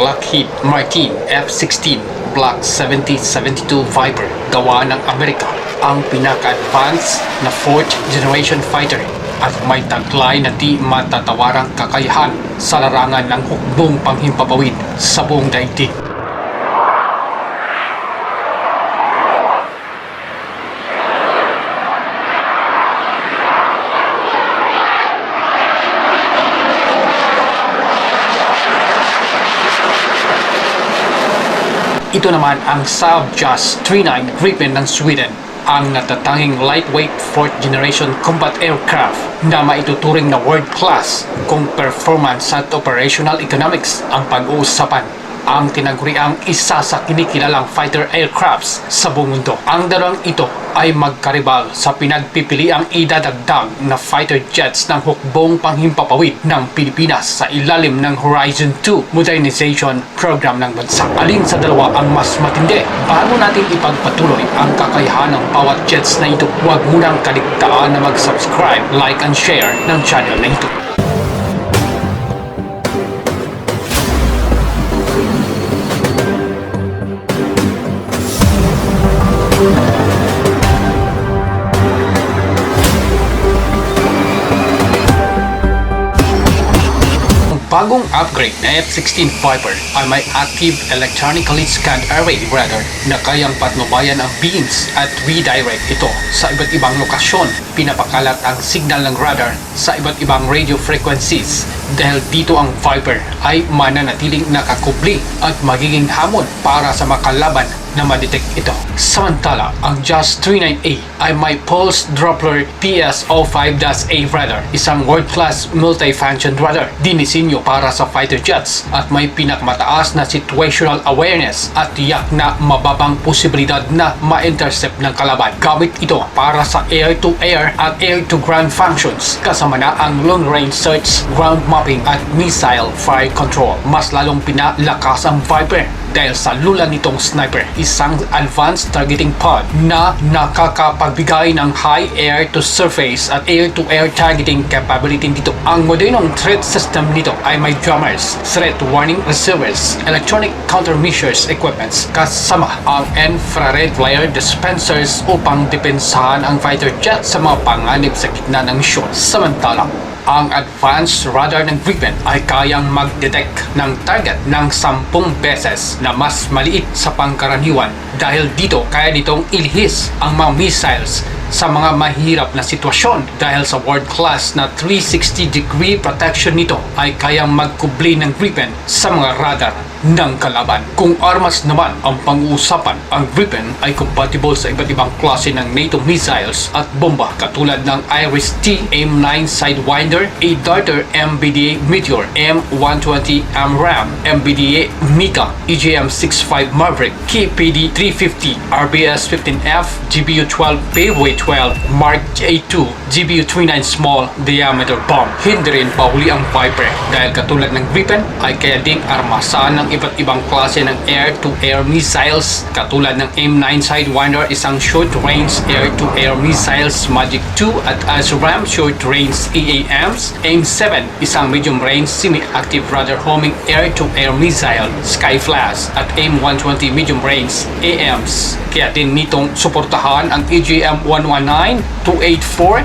Lockheed Martin F-16 Block 7072 Viper gawa ng Amerika ang pinaka-advanced na 4th generation fighter at may taglay na di matatawarang kakayahan sa larangan ng hukbong panghimpapawid sa buong daigdig. Ito naman ang Saab JAS 39 Gripen ng Sweden ang natatanging lightweight 4th generation combat aircraft na maituturing na world class kung performance at operational economics ang pag-uusapan ang tinaguriang isa sa kinikilalang fighter aircrafts sa buong mundo. Ang dalawang ito ay magkaribal sa pinagpipiliang idadagdag na fighter jets ng hukbong panghimpapawid ng Pilipinas sa ilalim ng Horizon 2 modernization program ng bansa. Alin sa dalawa ang mas matindi? Bago natin ipagpatuloy ang kakayahan ng bawat jets na ito, huwag munang kaligtaan na mag-subscribe, like and share ng channel na ito. Bagong upgrade na F-16 Viper ay may active electronically scanned array radar na kayang patnubayan ang beams at redirect ito sa iba't ibang lokasyon. Pinapakalat ang signal ng radar sa iba't ibang radio frequencies dahil dito ang Viper ay mananatiling nakakubli at magiging hamon para sa makalaban na madetect ito. Samantala, ang JAS 39A ay may Pulse Doppler PS-05-A radar, isang world-class multifunction radar dinisenyo para sa fighter jets at may pinakamataas na situational awareness at tiyak na mababang posibilidad na ma-intercept ng kalaban. Gamit ito para sa air-to-air at air-to-ground functions kasama na ang long-range search, ground mapping at missile fire control. Mas lalong pinalakas ang Viper dahil sa lula nitong sniper, isang advanced targeting pod na nakakapagbigay ng high air-to-surface at air-to-air targeting capability dito. Ang modernong threat system nito ay may jammers, threat warning receivers, electronic countermeasures equipments, kasama ang infrared flare dispensers upang depensahan ang fighter jet sa mga panganib sa gitna ng misyon. Samantala, ang advanced radar ng Gripen ay kayang mag-detect ng target ng 10 beses na mas maliit sa pangkaraniwan. Dahil dito kaya nitong ilihis ang mga missiles sa mga mahirap na sitwasyon dahil sa world-class na 360 degree protection nito ay kayang magkubli ng Gripen sa mga radar ng kalaban. Kung armas naman ang pang-uusapan, ang Gripen ay compatible sa iba't ibang klase ng NATO missiles at bomba katulad ng Iris-T M9 Sidewinder, a Darter MBDA Meteor, M120 AMRAAM, MBDA Mika, EJM-65 Maverick, KPD-350, RBS-15F, GBU-12 Payway 12 Mark J-2 GBU-39 small diameter bomb. Hindi rin pauli ang Viper dahil katulad ng Gripen ay kaya ding armasahan ng iba't ibang klase ng air-to-air missiles katulad ng M9 Sidewinder isang short-range air-to-air missiles Magic 2 at ASRAM short-range EAMs, AIM-7 isang medium-range semi-active radar homing air-to-air missile Skyflash at AIM-120 medium-range AMs. Kaya din nitong suportahan ang EGM-1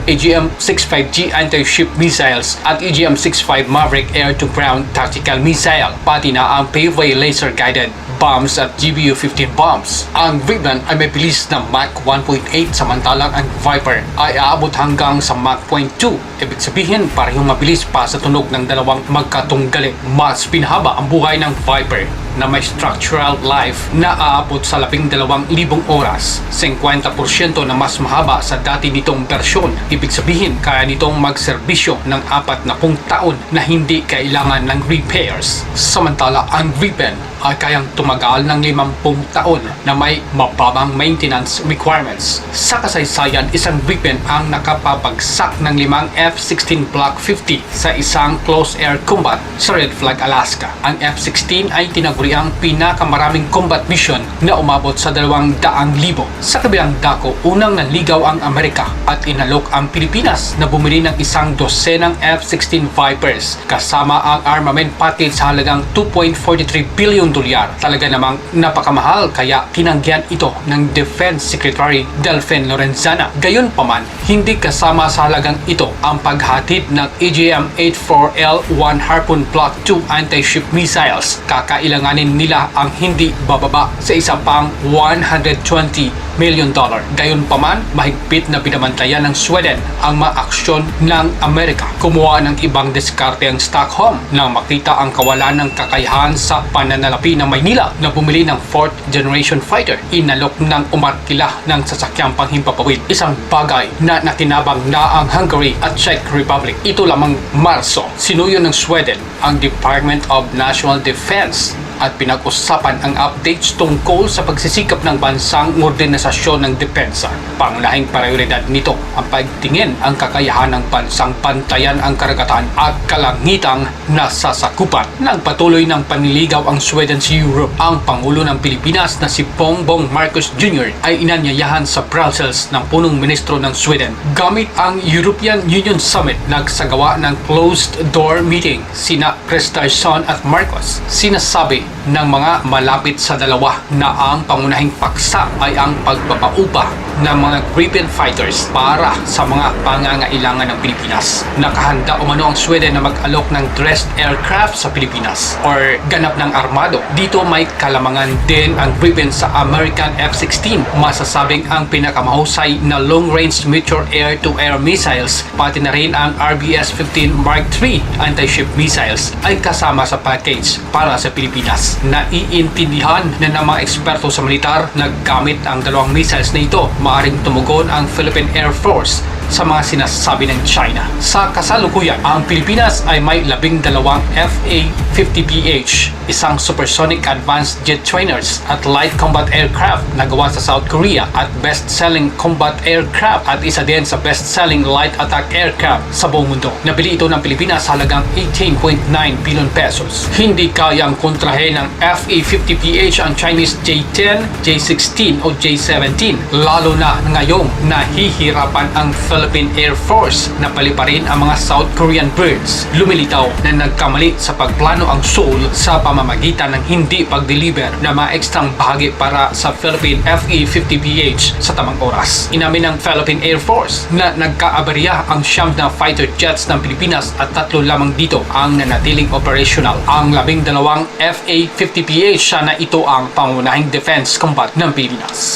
AGM-65 G anti-ship missiles at AGM-65 Maverick air-to-ground tactical missile, pati na ang Paveway laser-guided bombs at GBU-15 bombs. Ang Vignan ay may bilis na Mach 1.8 samantalang ang Viper ay aabot hanggang sa Mach 0.2. Ibig sabihin parehong mabilis pa sa tunog ng dalawang magkatunggali. Mas pinahaba ang buhay ng Viper na may structural life na aabot sa 12,000 oras. 50% na mas mahaba sa dati nitong bersyon. Ibig sabihin, kaya nitong magserbisyo ng 40 taon na hindi kailangan ng repairs. Samantala, ang Gripen ay kayang tumagal ng 50 taon na may mababang maintenance requirements. Sa kasaysayan, isang Gripen ang nakapapagsak ng limang F-16 Block 50 sa isang close air combat sa Red Flag, Alaska. Ang F-16 ay tinaguri kategoriang pinakamaraming combat mission na umabot sa 200,000. Sa kabilang dako, unang nanligaw ang Amerika at inalok ang Pilipinas na bumili ng isang dosenang F-16 Vipers kasama ang armament package sa halagang 2.43 billion dolyar. Talaga namang napakamahal kaya tinanggihan ito ng Defense Secretary Delphin Lorenzana. Gayunpaman, hindi kasama sa halagang ito ang paghatid ng E AGM-84L1 Harpoon Block 2 anti-ship missiles. Kakailanganin nila ang hindi bababa sa isa pang 120 million dollar. Gayunpaman, mahigpit na binabantayan ng Sweden ang mga aksyon ng Amerika. Kumuha ng ibang diskarte ang Stockholm nang makita ang kawalan ng kakayahan sa pananalapi ng Maynila na bumili ng 4th generation fighter. Inalok ng umarkila ng sasakyang panghimpapawid. Isang bagay na natinabang na ang Hungary at Czech Republic. Ito lamang Marso, sinuyo ng Sweden ang Department of National Defense at pinag-usapan ang updates tungkol sa pagsisikap ng bansang modernisasyon ng depensa. Pangunahing prioridad nito ang pagtingin ang kakayahan ng bansang pantayan ang karagatan at kalangitang nasasakupan. Nang patuloy ng paniligaw ang Sweden sa Europe, ang Pangulo ng Pilipinas na si Bongbong Marcos Jr. ay inanyayahan sa Brussels ng punong ministro ng Sweden. Gamit ang European Union Summit, nagsagawa ng closed-door meeting sina Christensen at Marcos. Sinasabi ng mga malapit sa dalawa na ang pangunahing paksa ay ang pagpapaupa ng mga Gripen fighters para sa mga pangangailangan ng Pilipinas. Nakahanda umano ang Sweden na mag-alok ng dressed aircraft sa Pilipinas or ganap ng armado. Dito may kalamangan din ang Gripen sa American F-16. Masasabing ang pinakamahusay na long-range meteor air-to-air missiles pati na rin ang RBS-15 Mark III anti-ship missiles ay kasama sa package para sa Pilipinas. Naiintindihan na ng mga eksperto sa militar na gamit ang dalawang missiles na ito, maaring tumugon ang Philippine Air Force sa mga sinasabi ng China. Sa kasalukuyan, ang Pilipinas ay may labing dalawang FA-50PH, isang supersonic advanced jet trainers at light combat aircraft na gawa sa South Korea at best-selling combat aircraft at isa din sa best-selling light attack aircraft sa buong mundo. Nabili ito ng Pilipinas halagang 18.9 billion pesos. Hindi kayang kontrahe ng FA-50PH ang Chinese J-10, J-16 o J-17 lalo na ngayong nahihirapan ang Philippine Air Force na paliparin ang mga South Korean birds. Lumilitaw na nagkamali sa pagplano ang Seoul sa pamamagitan ng hindi pag-deliver ng mga ekstrang bahagi para sa Philippine FE-50PH sa tamang oras. Inamin ng Philippine Air Force na nagkaabarya ang siyam na fighter jets ng Pilipinas at tatlo lamang dito ang nanatiling operational. Ang labing dalawang FA-50PH siya na ito ang pangunahing defense combat ng Pilipinas.